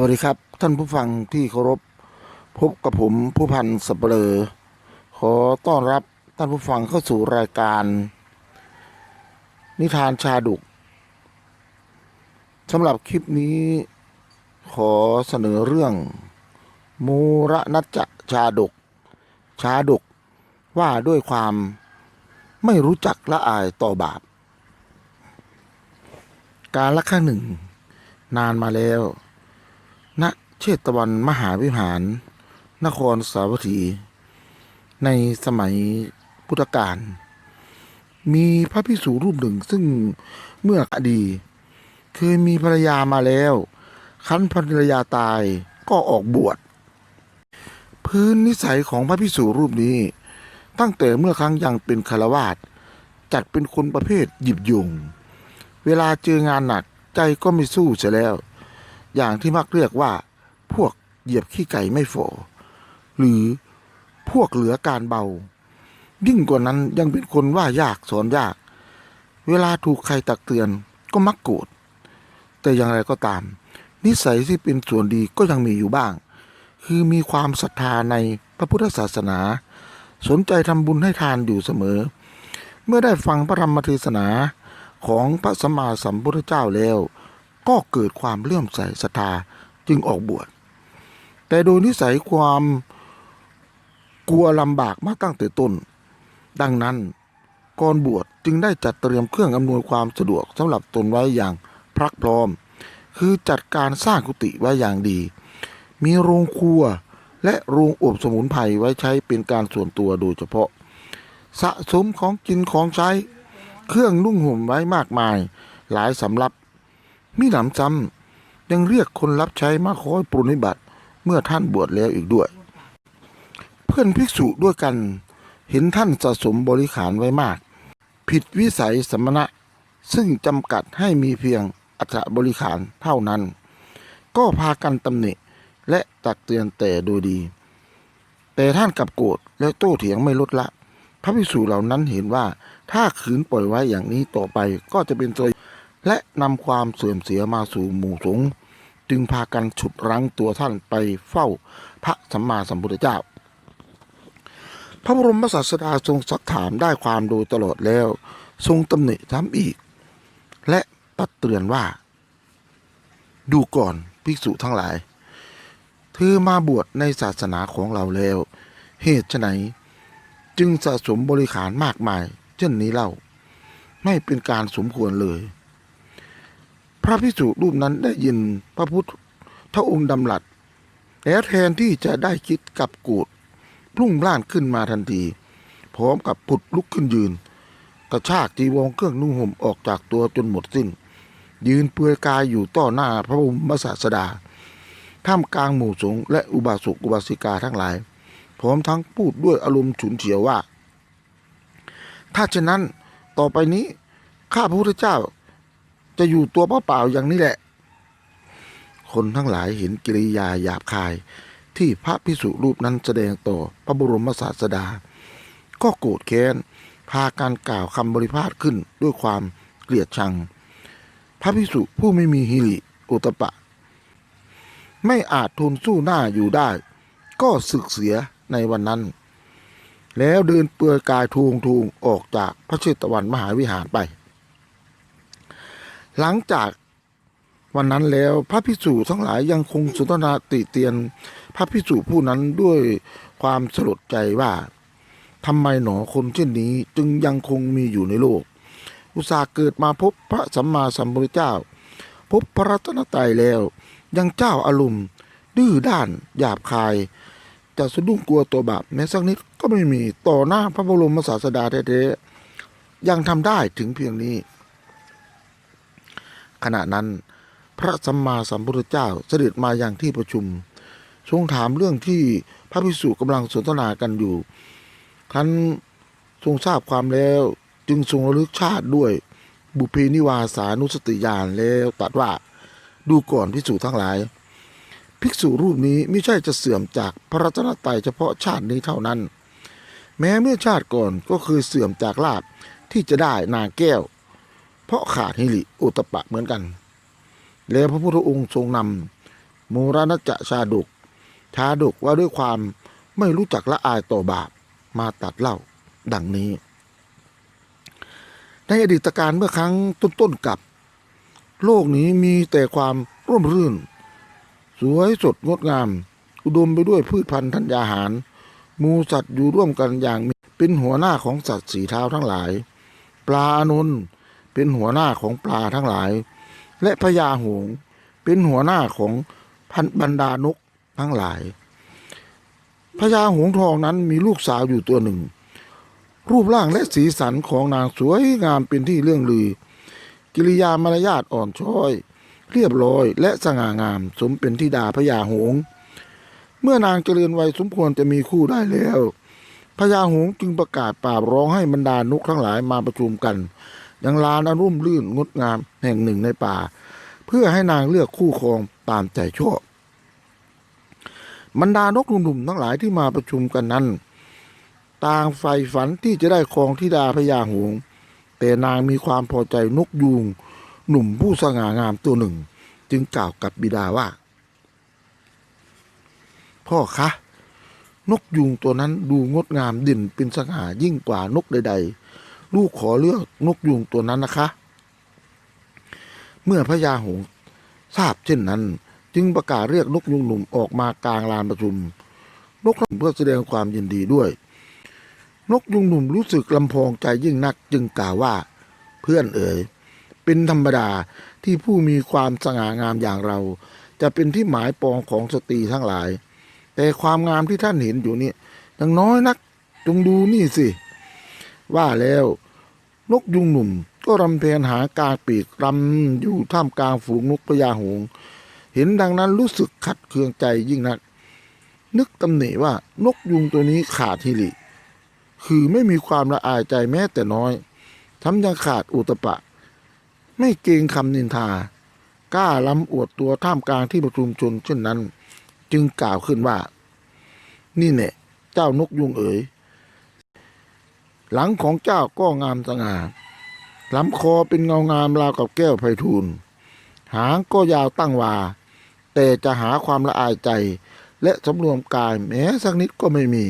วัสดีครับ ท่านผู้ฟังที่เคารพพบกับผมผู้พันสับเลอขอต้อนรับท่านผู้ฟังเข้าสู่รายการ นิทานชาดุกสำหรับคลิปนี้ ขอเสนอเรื่อง มูระนัจชาดก ชาดกว่าด้วยความไม่รู้จักละอายต่อบาป การละครั้งหนึ่ง นานมาแล้ว เชตวันมหาวิหาร นครสาวัตถี ในสมัยพุทธกาลมีพระภิกษุรูปหนึ่งซึ่งเมื่ออดีเคยมีภรรยามาแล้ว คันภรรยาตายก็ออกบวช พื้นนิสัยของพระภิกษุรูปนี้ ตั้งแต่เมื่อครั้งยังเป็นคารวาสจัดเป็นคนประเภทหยิบยุง เวลาเจองานหนักใจก็ไม่สู้เสียแล้ว อย่างที่มักเรียกว่า พวกเหยียบขี้ไก่ไม่ฝ่อหรือพวกเหลือการเบา ยิ่งกว่านั้นยังเป็นคนว่ายากสอนยาก เวลาถูกใครตักเตือนก็มักโกรธแต่อย่างไรก็ตาม นิสัยที่เป็นส่วนดีก็ยังมีอยู่บ้าง คือมีความศรัทธาในพระพุทธศาสนา สนใจทำบุญให้ทานอยู่เสมอ เมื่อได้ฟังพระธรรมเทศนาของพระสัมมาสัมพุทธเจ้าแล้ว ก็เกิดความเลื่อมใสศรัทธาจึงออกบวช แต่โดยนิสัยความกลัวลำบากมาตั้งแต่ต้น ดังนั้นก่อนบวชจึงได้จัดเตรียมเครื่องอำนวยความสะดวกสำหรับตนไว้อย่างพรักพร้อม คือจัดการสร้างกุฏิไว้อย่างดี มีโรงครัวและโรงอบสมุนไพรไว้ใช้เป็นการส่วนตัวโดยเฉพาะ สะสมของกินของใช้ เครื่องนุ่งห่มไว้มากมาย หลายสำรับ มีหนำซ้ำยังเรียกคนรับใช้มาคอยปรนนิบัติ เมื่อท่านบวชแล้วอีกด้วย เพื่อนภิกษุด้วยกันเห็นท่านสะสมบริขารไว้มาก ผิดวิสัยสมณะ ซึ่งจำกัดให้มีเพียงอัฐบริขารเท่านั้น ก็พากันตำหนิและตักเตือนแต่โดยดี แต่ท่านกลับโกรธและโต้เถียงไม่ลดละ พระภิกษุเหล่านั้นเห็นว่าถ้าขืนปล่อยไว้อย่างนี้ต่อไปก็จะเป็นตัวและนำความเสื่อมเสียมาสู่หมู่สงฆ์ จึงพากันฉุดรั้งตัวท่านไปเฝ้าพระสัมมาสัมพุทธเจ้า พระบรมศาสดาทรงสักถามได้ความโดยตลอดแล้ว ทรงตำหนิซ้ำอีก และตัดเตือนว่า ดูก่อนภิกษุทั้งหลาย เธอมาบวชในศาสนาของเราแล้ว เหตุไฉนจึงสะสมบริขารมากมาย เช่นนี้เล่า ไม่เป็นการสมควรเลย พระภิกษุรูปนั้นได้ยินพระพุทธองค์ดำรัสแล้วแทนที่จะได้คิดกับกูดพุ่งพล่านขึ้นมาทันที พร้อมกับผุดลุกขึ้นยืน กระชากจีวรเครื่องนุ่งห่มออกจากตัวจนหมดสิ้น ยืนเปลือยกายอยู่ต่อหน้าพระบรมศาสดาท่ามกลางหมู่สงฆ์และอุบาสกอุบาสิกาทั้งหลาย พร้อมทั้งพูดด้วยอารมณ์ฉุนเฉียวว่า ถ้าเช่นนั้นต่อไปนี้ข้าพระพุทธเจ้า จะอยู่ตัวเปล่าๆอย่างนี้แหละ คนทั้งหลายเห็นกิริยาหยาบคาย ที่พระพิสุรูปนั้นแสดงต่อพระบรมศาสดา ก็โกรธแค้น พาการกล่าวคำบริพาทขึ้นด้วยความเกลียดชัง พระพิสุผู้ไม่มีฮิริโอตปปะไม่อาจทนสู้หน้าอยู่ได้ ก็สึกเสียในวันนั้น แล้วเดินเปลือยกายทูงทูงออกจากพระเชตวันมหาวิหารไป หลังจากวันนั้นแล้วพระพิสุทั้งหลายยังคงสนทนาติเตียน พระพิสุผู้นั้นด้วยความสลดใจว่าทำไมหนอคนเช่นนี้จึงยังคงมีอยู่ในโลก อุตส่าห์เกิดมาพบพระสัมมาสัมพุทธเจ้า พบพระรัตนตรัยแล้ว ยังเจ้าอารมณ์ ดื้อด้านหยาบคาย จะสะดุ้งกลัวตัวบาปแม้สักนิดก็ไม่มีต่อหน้าพระบรมศาสดาแท้ๆยังทำได้ถึงเพียงนี้ ขณะนั้น พระสัมมาสัมพุทธเจ้าเสด็จมาอย่างที่ประชุม ทรงถามเรื่องที่พระภิกษุกำลังสนทนากันอยู่ ครั้นทรงทราบความแล้วจึงทรงระลึกชาติด้วย บุพเพนิวาสานุสติญาณแล้วตรัสว่าดูก่อนภิกษุทั้งหลาย ภิกษุรูปนี้ไม่ใช่จะเสื่อมจากพระรัตนตรัยเฉพาะชาตินี้เท่านั้น แม้เมื่อชาติก่อนก็เคยเสื่อมจากลาบที่จะได้นางแก้ว เพราะขาดฮิริโอตปะเหมือนกัน แล้วพระพุทธองค์ทรงนำมูรณจะชาดกชาดกว่าด้วยความไม่รู้จักละอายต่อบาปมาตัดเล่าดังนี้ ในอดีตการเมื่อครั้งต้นๆกับ โลกนี้มีแต่ความร่มรื่น สวยสดงดงาม อุดมไปด้วยพืชพันธุ์ธัญญาหาร มูสัตว์อยู่ร่วมกันอย่างมีเป็นหัวหน้าของสัตว์สีเท้าทั้งหลาย ปลาอนุน เป็นหัวหน้าของปลาทั้งหลาย และพญาหงเป็นหัวหน้าของพันบรรดานกทั้งหลายพญาหงทองนั้นมีลูกสาวอยู่ตัวหนึ่ง รูปร่างและสีสันของนางสวยงามเป็นที่เรื่องลือ กิริยามารยาทอ่อนช้อย เรียบร้อยและสง่างามสมเป็นธิดาพญาหง เมื่อนางเจริญวัยสมควรจะมีคู่ได้แล้วพญาหงจึงประกาศปราบร้องให้บรรดานกทั้งหลายมาประชุมกัน ยังลานอรุ่มรื่นงดงามแห่งหนึ่งในป่า เพื่อให้นางเลือกคู่ครองตามใจชอบบรรดานกหนุ่มๆทั้งหลายที่มาประชุมกันนั้น ต่างใฝ่ฝันที่จะได้ครองธิดาพญาหงส์แต่นางมีความพอใจนกยูงหนุ่มผู้สง่างามตัวหนึ่ง จึงกล่าวกับบิดาว่า พ่อคะ นกยูงตัวนั้นดูงดงามเด่นเป็นสง่ายิ่งกว่านกใด ๆ ลูกขอเลือกนกยูงตัวนั้นนะคะ เมื่อพญาหงส์ทราบเช่นนั้น จึงประกาศเรียกนกยุงหนุ่มออกมากลางลานประชุม นกเพื่อแสดงความยินดีด้วย นกยุงหนุ่มรู้สึกลำพองใจยิ่งนักจึงกล่าวว่า เพื่อนเอ๋ยเป็นธรรมดาที่ผู้มีความสง่างามอย่างเรา จะเป็นที่หมายปองของสตรีทั้งหลาย แต่ความงามที่ท่านเห็นอยู่นี่ยังน้อยนัก จงดูนี่สิ ว่าแล้ว นกยุงหนุ่มก็รำเพนหากาปีกรำอยู่ท่ามกลางฝูงนกพญาหง เห็นดังนั้นรู้สึกขัดเคืองใจยิ่งนัก นึกตำหนิว่านกยุงตัวนี้ขาดฮิริคือไม่มีความละอายใจแม้แต่น้อยทำยังขาดอุตปะ ไม่เกรงคำนินทา กล้าล้ำอวดตัวท่ามกลางที่ประชุมชนเช่นนั้น จึงกล่าวขึ้นว่า นี่แน่เจ้านกยุงเอ๋ย หลังของเจ้าก็งามสง่าลำคอเป็นเงางามราวกับแก้วไพฑูรย์หางก็ยาวตั้งวา แต่จะหาความละอายใจ และสำรวมกายแม้สักนิดก็ไม่มี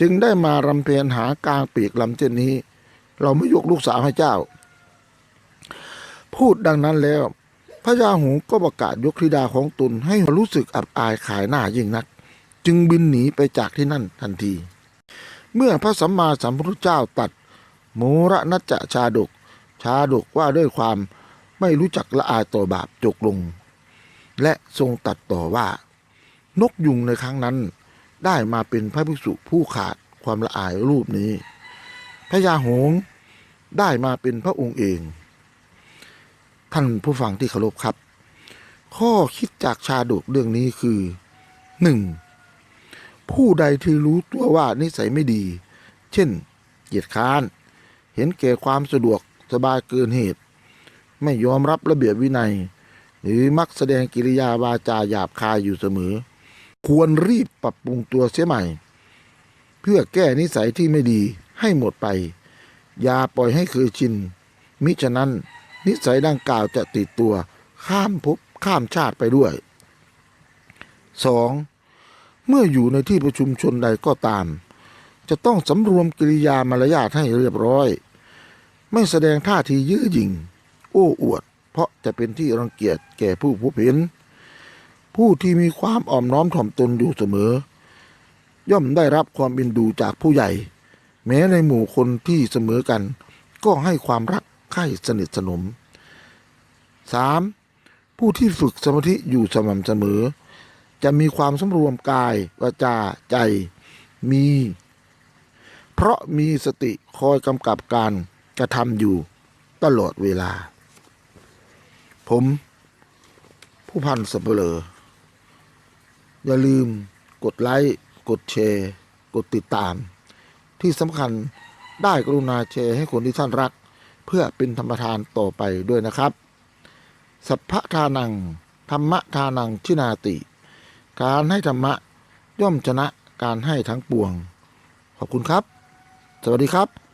จึงได้มารำเพนหากลางปีกลำเช่นนี้ เราไม่ยกลูกสาวให้เจ้า พูดดังนั้นแล้วพญาหงก็ประกาศยกธิดาของตนให้รู้สึกอับอายขายหน้ายิ่งนัก จึงบินหนีไปจากที่นั่นทันที เมื่อพระสัมมาสัมพุทธเจ้าตัดโมระนัจจะชาดก ชาดกว่าด้วยความไม่รู้จักละอายต่อบาปจกลง และทรงตัดต่อว่า นกยุงในครั้งนั้น ได้มาเป็นพระภิกษุผู้ขาดความละอายรูปนี้พญาหงส์ได้มาเป็นพระองค์เอง ท่านผู้ฟังที่เคารพครับ ข้อคิดจากชาดกเรื่องนี้คือหนึ่ง ผู้ใดที่รู้ตัวว่านิสัยไม่ดี เช่น เกียจค้าน เห็นแก่ความสะดวกสบายเกินเหตุ ไม่ยอมรับระเบียบวินัย หรือมักแสดงกิริยาวาจาหยาบคายอยู่เสมอ ควรรีบปรับปรุงตัวเสียใหม่ เพื่อแก้นิสัยที่ไม่ดีให้หมดไป อย่าปล่อยให้เคยชิน มิฉะนั้นนิสัยดังกล่าวจะติดตัวข้ามภพข้ามชาติไปด้วย 2. เมื่ออยู่ในที่ประชุมชนใดก็ตาม จะต้องสำรวมกิริยามารยาทให้เรียบร้อย ไม่แสดงท่าทียื้อหยิ่ง โอ้อวด เพราะจะเป็นที่รังเกียจแก่ผู้พบเห็น ผู้ที่มีความอ่อมน้อมถ่อมตนอยู่เสมอ ย่อมได้รับความบินดูจากผู้ใหญ่ แม้ในหมู่คนที่เสมอกัน ก็ให้ความรักใคร่สนิทสนม 3. ผู้ที่ฝึกสมาธิอยู่สม่ำเสมอ จะมีความสำรวมกายวาจาใจมี เพราะมีสติคอยกำกับการกระทำอยู่ตลอดเวลา ผม ผู้พันสับเปลออย่าลืมกดไลค์ กดแชร์ กดติดตาม ที่สำคัญได้กรุณาแชร์ให้คนที่ท่านรัก เพื่อเป็นธรรมทานต่อไปด้วยนะครับ สัพพะทานัง ธรรมะทานังชินาติ การให้ธรรมะย่อมชนะการให้ทั้งปวง ขอบคุณครับ สวัสดีครับ